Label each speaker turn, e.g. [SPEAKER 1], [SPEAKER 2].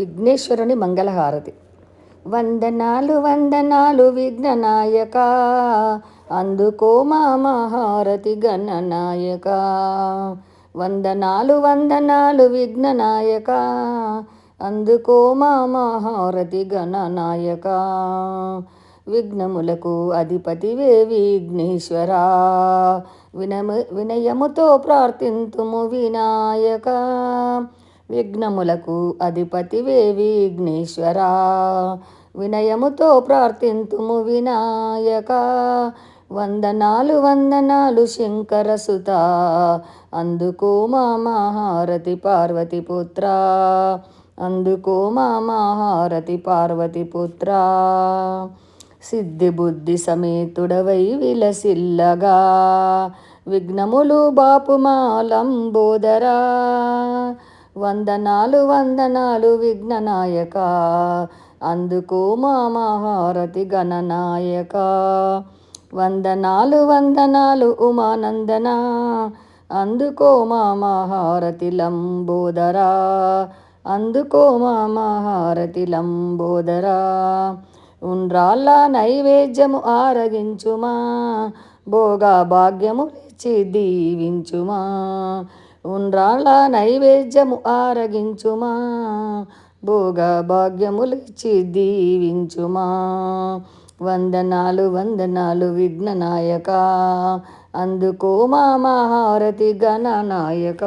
[SPEAKER 1] విఘ్నేశ్వరుని మంగళహారతి. వందనాలు వందనాలు విఘ్ననాయక. అందుకో మా మహారతి గణనాయక వందనాలు వందనాలు విఘ్ననాయక. అందుకో మా మహారతి గణనాయక విఘ్నములకు అధిపతివే విఘ్నేశ్వరా. వినము వినయముతో ప్రార్థింతుము వినాయక. విఘ్నములకు అధిపతివే విఘ్నేశ్వరా. వినయముతో ప్రార్థింతుము వినాయక. వందనాలు వందనాలు శంకరసుత అందుకో మా మహారతి పార్వతి పుత్ర. అందుకో మా మహారతి పార్వతిపుత్ర సిద్ధి బుద్ధి సమేతుడవై విలసిల్లగా. విఘ్నములు బాపుమాలంబోదరా. వందనాలు వందనాలు విఘ్ననాయక అందుకు మా మహారతి గణనాయక వందనాలు వందనాలు ఉమానందన. అందుకో మా మహారతి లంబోదరా. అందుకో మా మహారతి లంబోదరా. ఉండ్రాళ్ళ నైవేద్యము ఆరగించుమా. భోగా భాగ్యము లేచి దీవించుమా. ఉండ్రాళ్ళ నైవేద్యము ఆరగించుమా భోగ భాగ్యములిచ్చి దీవించుమా. వందనాలు వందనాలు విఘ్ననాయక అందుకో మా మహారతి గణనాయక